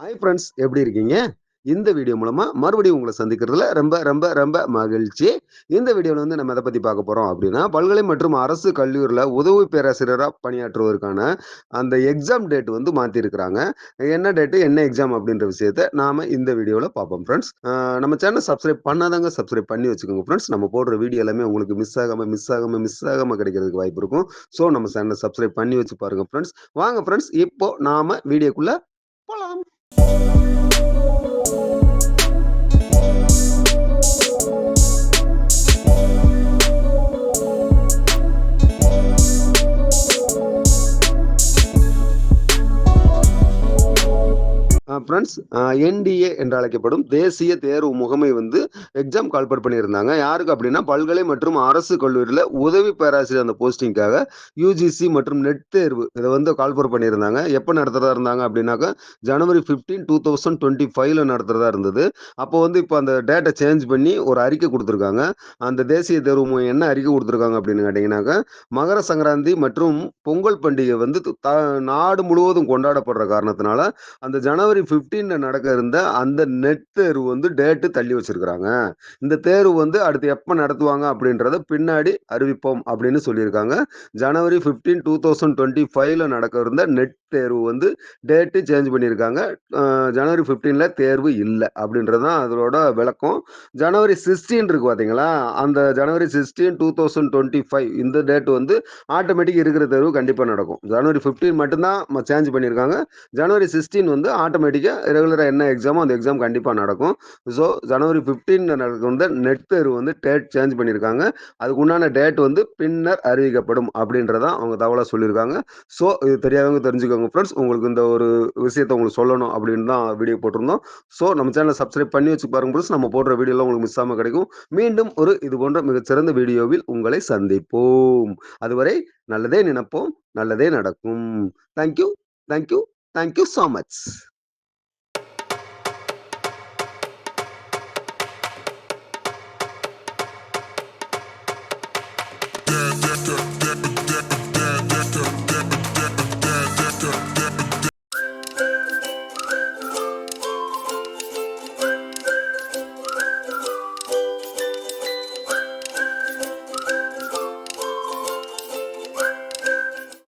Hi friends எப்படி இருக்கீங்க? இந்த வீடியோ மூலமா மறுபடியும் உங்களை சந்திக்கிறதுல ரொம்ப ரொம்ப ரொம்ப மகிழ்ச்சி. இந்த வீடியோவில் வந்து நம்ம எதை பற்றி பார்க்க போகிறோம் அப்படின்னா பல்கலை மற்றும் அரசு கல்லூரியில் உதவி பேராசிரியராக பணியாற்றுவதற்கான அந்த எக்ஸாம் டேட் வந்து மாற்றிருக்கிறாங்க என்ன டேட்டு என்ன எக்ஸாம் அப்படின்ற விஷயத்த நாம் இந்த வீடியோவில் பார்ப்போம் ஃப்ரெண்ட்ஸ் நம்ம சேனல் சப்ஸ்கிரைப் பண்ணாதாங்க சப்ஸ்கிரைப் பண்ணி வச்சுக்கோங்க ஃப்ரெண்ட்ஸ் நம்ம போடுற வீடியோ எல்லாமே உங்களுக்கு மிஸ் ஆகாமல் மிஸ் ஆகாமல் மிஸ் ஆகாமல் கிடைக்கிறதுக்கு வாய்ப்பு இருக்கும். ஸோ நம்ம சேனலை சப்ஸ்கிரைப் பண்ணி வச்சு பாருங்க ஃப்ரெண்ட்ஸ் வாங்க ஃப்ரெண்ட்ஸ் இப்போ நாம வீடியோக்குள்ள Thank you. ஃப்ரெண்ட்ஸ் என்டிஏ என்று அழைக்கப்படும் தேசிய தேர்வு முகமை வந்து எக்ஸாம் கால்பட் பண்ணியிருந்தாங்க. யாருக்கு அப்படின்னா பல்கலை மற்றும் அரசு கல்லூரியில் உதவி பேராசிரியர் அந்த போஸ்டிங்காக யூஜிசி மற்றும் நெட் தேர்வு இதை வந்து கால்பட் பண்ணியிருந்தாங்க. எப்போ நடத்துறதா இருந்தாங்க அப்படின்னாக்கா ஜனவரி ஃபிஃப்டீன் டூ தௌசண்ட் டுவெண்ட்டி ஃபைவ்ல நடத்துறதா இருந்தது. அப்போ வந்து இப்போ அந்த டேட்டை சேஞ்ச் பண்ணி ஒரு அறிக்கை கொடுத்துருக்காங்க. அந்த தேசிய தேர்வு முகம் என்ன அறிக்கை கொடுத்துருக்காங்க அப்படின்னு கேட்டிங்கனாக்கா மகர சங்கராந்தி மற்றும் பொங்கல் பண்டிகை வந்து த நாடு முழுவதும் கொண்டாடப்படுற காரணத்தினால அந்த ஜனவரி ஃபிஃப்டீன்ல நடக்க இருந்த அந்த நெட் தேர்வு வந்து டேட்டு தள்ளி வச்சிருக்கிறாங்க. இந்த தேர்வு வந்து அடுத்து எப்போ நடத்துவாங்க அப்படின்றத பின்னாடி அறிவிப்போம் அப்படின்னு சொல்லியிருக்காங்க. ஜனவரி ஃபிஃப்டீன் டூ தௌசண்ட் டுவெண்ட்டி ஃபைவ்ல நடக்க இருந்த நெட் தேர்வு வந்து டேட்டு சேஞ்ச் பண்ணியிருக்காங்க. ஜனவரி ஃபிஃப்டீனில் தேர்வு இல்லை அப்படின்றது தான் அதோட விளக்கம். ஜனவரி சிக்ஸ்டீன் இருக்கு பார்த்தீங்களா அந்த ஜனவரி sixteen two thousand twenty five இந்த டேட் வந்து ஆட்டோமேட்டிக் இருக்கிற தேர்வு கண்டிப்பாக நடக்கும். ஜனவரி ஃபிஃப்டீன் மட்டும்தான் சேஞ்ச் பண்ணியிருக்காங்க. ஜனவரி சிக்ஸ்டீன் வந்து ஆட்டோமேட்டிக் ஆட்டோமேட்டிக்காக ரெகுலராக என்ன எக்ஸாமோ அந்த எக்ஸாம் கண்டிப்பாக நடக்கும். ஸோ ஜனவரி ஃபிஃப்டீன் நடக்கும் வந்து நெட் தேர்வு வந்து டேட் சேஞ்ச் பண்ணியிருக்காங்க அதுக்கு உண்டான டேட் வந்து பின்னர் அறிவிக்கப்படும் அப்படின்றதான் அவங்க தகவலாக சொல்லியிருக்காங்க ஸோ இது தெரியாதவங்க தெரிஞ்சுக்கோங்க ஃப்ரெண்ட்ஸ் உங்களுக்கு இந்த ஒரு விஷயத்தை உங்களுக்கு சொல்லணும் அப்படின்னு தான் வீடியோ போட்டிருந்தோம். ஸோ நம்ம சேனலை சப்ஸ்கிரைப் பண்ணி வச்சு பாருங்க ஃப்ரெண்ட்ஸ் நம்ம போடுற வீடியோலாம் உங்களுக்கு மிஸ் ஆகாமல் கிடைக்கும். மீண்டும் ஒரு இது போன்ற மிகச்சிறந்த வீடியோவில் உங்களை சந்திப்போம். அதுவரை நல்லதே நினைப்போம் நல்லதே நடக்கும். Thank you thank you thank you so much